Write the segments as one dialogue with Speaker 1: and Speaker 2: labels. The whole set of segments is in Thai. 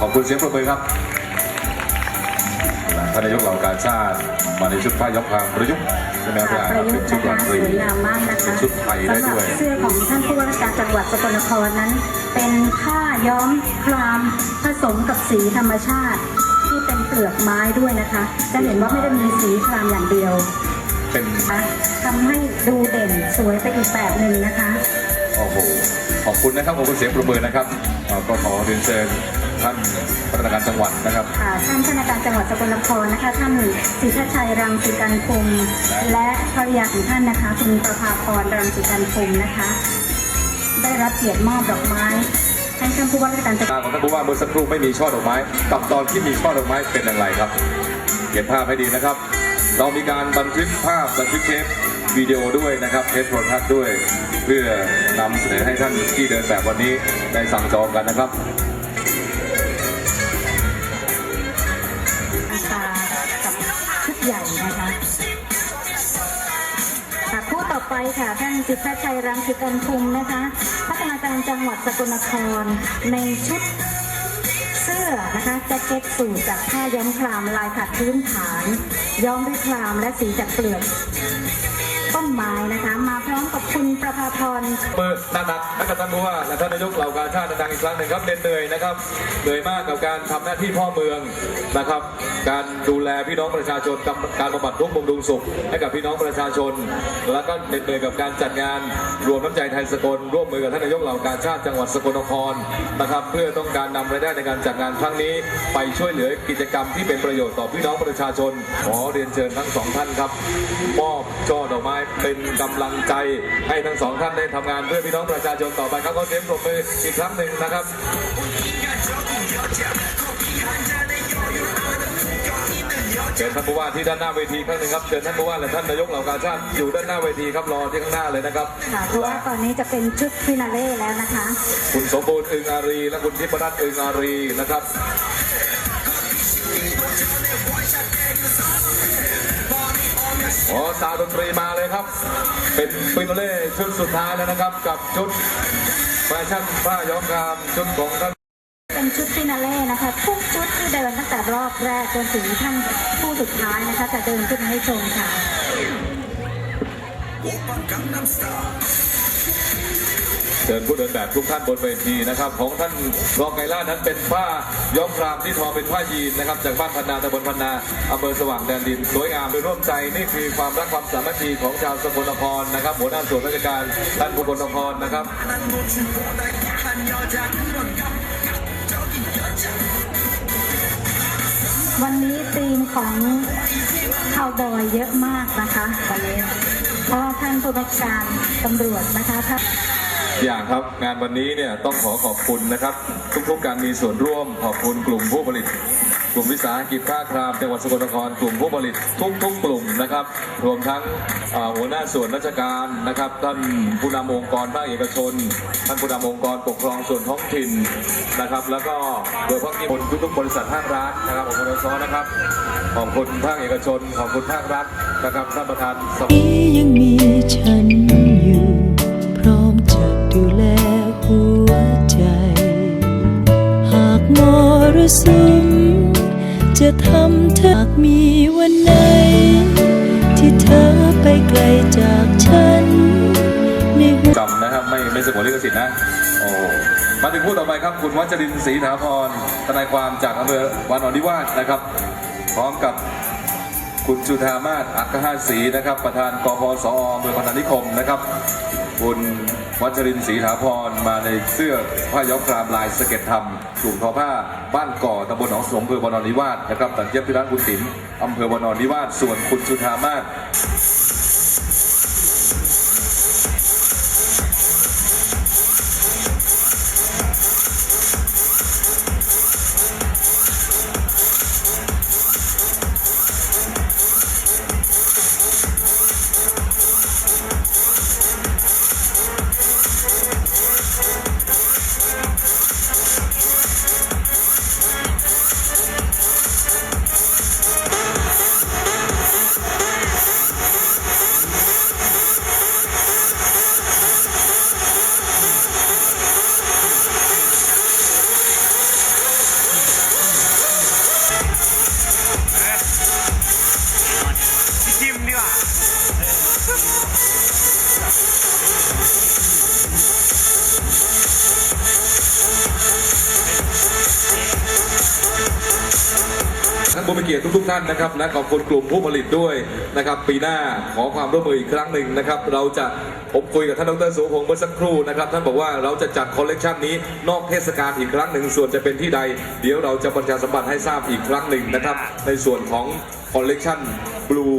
Speaker 1: ขอบคุณเสียงปรบมือครับท่านนายกเหล่าการชาติมาในชุดผ้ายกพรางประยุกต์ใช่ไหมครับ
Speaker 2: ค่ะประยุ
Speaker 1: เป็
Speaker 2: ก
Speaker 1: น
Speaker 2: ต์
Speaker 1: ชุด
Speaker 2: นะ
Speaker 1: รา
Speaker 2: คะ
Speaker 1: ต
Speaker 2: ส
Speaker 1: รี
Speaker 2: วยงามมากนะคะ
Speaker 1: เป็นชุดไทยได้ด้วย
Speaker 2: สำหรับเสื้อของท่านผู้ว่าราชการจังหวัดสกลนครนั้น เป็นผ้าย้อมคลามผสมกับสีธรรมชาติ ที่เป็นเปลือกไม้ด้วยนะคะ จะเห็นว่าไม่ได้มีสีคลามอย่างเดียว
Speaker 1: เป็น
Speaker 2: นะคะทำให้ดูเด่นสวยไปอีกแบบหนึ่งนะคะ
Speaker 1: โอ้โหขอบคุณนะครับขอบคุณเสียงปรบมือนะครับเอ่อก็ขอเรียนเชิญ ท่านพัฒนาการจังหวัดนะครับ
Speaker 2: ค่ะท่านคณะการจังหวัดสกลนครนะคะ ท่านศรีชาชัยรังสีกันคุมและภรรยาของท่านนะคะ คุณประภาพรรังสีกันคุมนะคะ ได้รับเกียรติมอบดอกไม้ให้ท่านผู้ว่าราชการจังหวัด
Speaker 1: ตาของท่านผู้ว่าเมื่อสักครู่ไม่มีช่อดอกไม้กับตอนที่มีช่อดอกไม้เป็นอย่างไรครับ เก็บภาพให้ดีนะครับ เรามีการบันทึกภาพบันทึกเทปวิดีโอด้วยนะครับเทปโทรทัศน์ด้วย เพื่อนำเสนอให้ท่านที่เดินแบบวันนี้ได้สั่งจองกันนะครับ
Speaker 2: ไปค่ะ ท่านจิตรชัยรังสิกันคุมนะคะพัฒนาการจังหวัดสกลนครในชุดเสื้อนะคะแจ็คเก็ตสูทจากผ้าย้อมคลามลายขัดพื้นฐาน ย้อมด้วยคลามและสีจากเปลือกต้นไม้นะคะ กับคุณประภาพร
Speaker 1: มือหนักๆและกับท่านผู้ว่าและท่านนายกเหล่ากาชาติดังอีกครั้งหนึ่งครับเหนื่อยนะครับเหนื่อยมากกับการทำหน้าที่พ่อเมืองนะครับ การดูแลพี่น้องประชาชนกับการบำบัดทุกข์บำรุงสุขให้กับพี่น้องประชาชน แล้วก็เหนื่อยกับการจัดงานรวมน้ำใจไทยสกลร่วมมือกับท่านนายกเหล่ากาชาติจังหวัดสกลนครนะครับ เพื่อต้องการนำรายได้ในการจัดงานครั้งนี้ ไปช่วยเหลือกิจกรรมที่เป็นประโยชน์ต่อพี่น้องประชาชนขอเรียนเชิญทั้งสองท่านครับมอบช่อดอกไม้เป็นกำลังใจให้ทั้งสองท่านได้ทำงานเพื่อพี่น้องประชาชนต่อไปครับขอเสียงปรบมืออีกครั้งหนึ่งนะครับเชิญท่านผู้ว่าที่ด้านหน้าเวทีครั้งหนึ่งครับเชิญท่านผู้ว่าและท่านนายกเหล่ากาชาติอยู่ด้านหน้าเวทีครับรอที่ข้างหน้าเลยนะครับ
Speaker 2: ค่ะเพราะว่าตอนนี้จะเป็นชุดฟินาเล่แล้วนะคะ
Speaker 1: คุณสมบูรณ์อึงอารี และคุณทิพรัตน์อึงอารีนะครับ โอ้สาวดนตรีมาเลยครับ เป็นฟินาเล่ชุดสุดท้ายแล้วนะครับ กับชุดแฟชั่นผ้าย้อมครามชุดของท่าน
Speaker 2: เป็นชุดฟินาเล่นะคะทุกชุดที่เดินตั้งแต่รอบแรกจนถึงท่านผู้สุดท้ายนะคะจะเดินขึ้นให้ชมค่ะ
Speaker 1: ชิญผู้เดินแบบทุกท่านบนเวทีนะครับ ของท่านรองไกรล่านั้นเป็นผ้าย้อมครามที่ทอเป็นผ้ายีนนะครับ จากบ้านพันนาตำบลพันนาอำเภอสว่างแดนดินสวยงามโดยร่วมใจนี่คือความรักความสามัคคีของชาวสกลนครนะครับหัวหน้าส่วนราชการท่านผู้กลนครนะครับ
Speaker 2: วันนี้ธีมของคาวบอยเยอะมากนะคะวันนี้เพราะท่านผู้บัญชาการตำรวจนะคะท่าน
Speaker 1: อย่างครับงานวันนี้เนี่ยต้องขอขอบคุณนะครับ ทุกๆการมีส่วนร่วมขอบคุณกลุ่มผู้ผลิต กลุ่มวิสาหกิจผ้าครามจังหวัดสกลนครกลุ่มผู้ผลิตทุกๆกลุ่มนะครับ รวมทั้งหัวหน้าส่วนราชการนะครับท่านผู้นำองค์กรภาคเอกชน ท่านผู้นำองค์กรปกครองส่วนท้องถิ่นนะครับ แล้วก็โดยเฉพาะที่คนทุกๆบริษัทภาครัฐนะครับของพนซนะครับขอบคุณภาคเอกชนขอบคุณภาครัฐนะครับท่านประธานสภา
Speaker 3: นี้ยังมีฉัน รสุมจะทำเธอหากมีวันไหน ที่เธอไปไกลจากฉันในหัว
Speaker 1: จำนะครับไม่ไม่สงวนลิขสิทธิ์นะโอ้มาถึงผู้ต่อไปครับ คุณวัชรินทร์ศรีถาพรทนายความจากอำเภอวานอนนิวาสนะครับ พร้อมกับคุณจุธามาศอัคคหาศรีนะครับ ประธานกพสออำเภอพันานิคมนะครับ คุณวัชรินศรีถาพรมาในเสื้อผ้าย้อมครามลายสเก็ตธรรมกลุ่มทอผ้าบ้านก่อตำบลหนองสมอำเภอวานอนนิวาสนะครับตัดเย็บที่ร้านคุณติ๋มอำเภอวานอนนิวาสส่วนคุณสุธามาศ ผู้มีเกียรติทุกๆท่านนะครับและขอบคุณกลุ่มผู้ผลิตด้วยนะครับ ปีหน้าขอความร่วมมืออีกครั้งหนึ่งนะครับ เราจะผมคุยกับท่านดรสุพงศ์เมื่อสักครู่นะครับ ท่านบอกว่าเราจะจัดคอลเลกชันนี้นอกเทศกาลอีกครั้งหนึ่ง ส่วนจะเป็นที่ใด เดี๋ยวเราจะประชาสัมพันธ์ให้ทราบอีกครั้งหนึ่งนะครับ ในส่วนของคอลเลกชัน Blue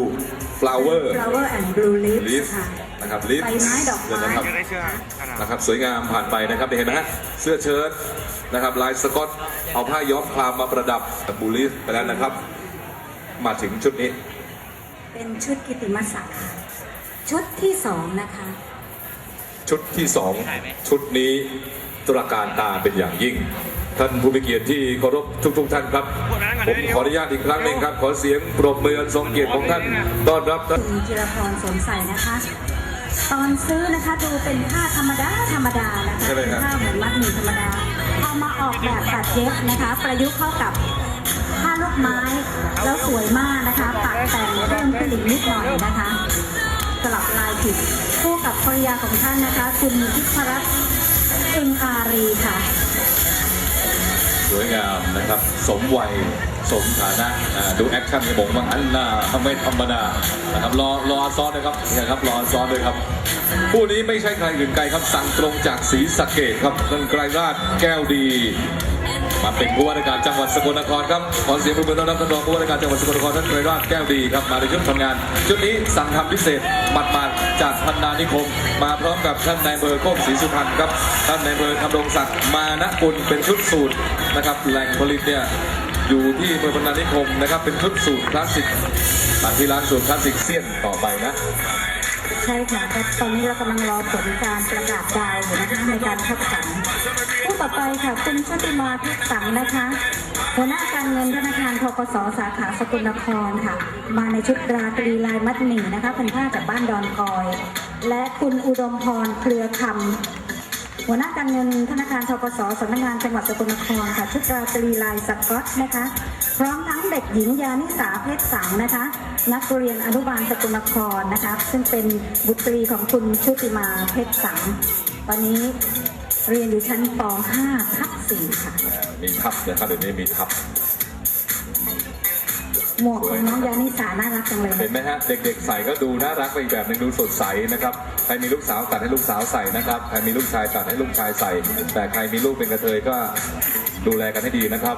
Speaker 1: Flower
Speaker 2: flower and blue leaves
Speaker 1: Leaf
Speaker 2: ค่ะ
Speaker 1: นะครับ Leaf
Speaker 2: ใบไม้ดอกไม้
Speaker 1: นะครับ
Speaker 4: จะได้เชื่อขนาด
Speaker 1: นะครับสวยงามผ่านไปนะครับเห็นไหมฮะเสื้อเชิ้ตนะครับลายสกอตเอาผ้าย้อมคลามมาประดับบูลิสไปแล้วนะครับ มาถึงชุดนี้
Speaker 2: เป็นชุดกิตติมศักดิ์ค่ะชุดที่สองนะคะ
Speaker 1: ชุดที่สองชุดนี้ตระการตาเป็นอย่างยิ่ง ท่านผู้มีเกียรติที่เคารพทุกๆท่านครับ ผมขออนุญาตอีกครั้งหนึ่งครับ ขอเสียงปรบมืออันทรงเกียรติของท่านต้อนรับท่าน
Speaker 2: คุณจิรพรสวมใส่นะคะ ตอนซื้อนะคะดูเป็นผ้าธรรมดาธรรมดานะคะ
Speaker 1: ใช่ไหม
Speaker 2: เป็น
Speaker 1: ครับ
Speaker 2: ผ้าเหมือนมัดหมี่ธรรมดาเอามาออกแบบตัดเย็บนะคะ ประยุกต์เข้ากับผ้าลูกไม้แล้วสวยมากนะคะปักแต่งเพิ่มขึ้นอีกนิดหน่อยนะคะสลับลายผิดคู่กับภรรยาของท่านนะคะ คุณทิพรัตน์อึงอารีค่ะ
Speaker 1: สวยงามนะครับ สมวัย สมฐานะดูแอคชั่นของผมบางอันน่าไม่ธรรมดานะครับรอรอซ้อนนะครับเนี่ยครับรอซ้อนด้วยครับผู้นี้ไม่ใช่ใครอื่นไกลครับสั่งตรงจากศรีสะเกดครับท่านไกรราชแก้วดี มาเป็นผู้ว่าราชการจังหวัดสกลนครครับขอเสียงปรบมือต้อนรับท่านรองผู้ว่าราชการจังหวัดสกลนครท่านไกรราชแก้วดีครับมาในชุดทำงานชุดนี้สั่งทำพิเศษบัดมาดจากพันนานิคม มาพร้อมกับท่านนายอำเภอโคกศรีสุพรรณครับท่านนายอำเภอทำรงศักดิ์มานะกุลเป็นชุดสูตรนะครับแหล่งผลิตเนี่ย อยู่ที่อำเภอพันนานิคมนะครับเป็นชุดสูตรคลาสสิกอ่าที่ร้านสูตรคลาสสิกเซียนต่อไปนะ
Speaker 2: ใช่ค่ะแต่ตอนนี้เรากำลังรอผลการประกาศดาวอยู่นะคะในการคัดสรรผู้ต่อไปค่ะคุณชุติมาเพชรสังนะคะหัวหน้าการเงินธนาคารทกสสาขาสกลนครค่ะ มาในชุดราตรีลายมัดหมี่นะคะเป็นผ้าจากบ้านดอนกอย และคุณอุดมพรเครือคำ หัวหน้าการเงินธนาคารทกสสำนักงานจังหวัดสกลนครค่ะชุดราตรีลายสก๊อตนะคะ พร้อมทั้งเด็กหญิงยานิสาเพชรสังนะคะ นักเรียนอนุบาลสกลนครนะคะ ซึ่งเป็นบุตรีของคุณชุติมาเพชรสังตอนนี้เรียนอยู่ชั้นป .5 ทับ4ค่ะ
Speaker 1: มีทับนะครับเดี๋ยวนี้มีทับ
Speaker 2: หมวกของน้องยานิสาน่ารักจังเลย
Speaker 1: เห็นไหมฮะเด็กๆใส่ก็ดูน่ารักไปอีกแบบหนึงดูสดใสนะครับใครมีลูกสาวตัดให้ลูกสาวใส่นะครับใครมีลูกชายตัดให้ลูกชายใส่ แต่ใครมีลูกเป็นกระเทยก็ดูแลกันให้ดีนะครับ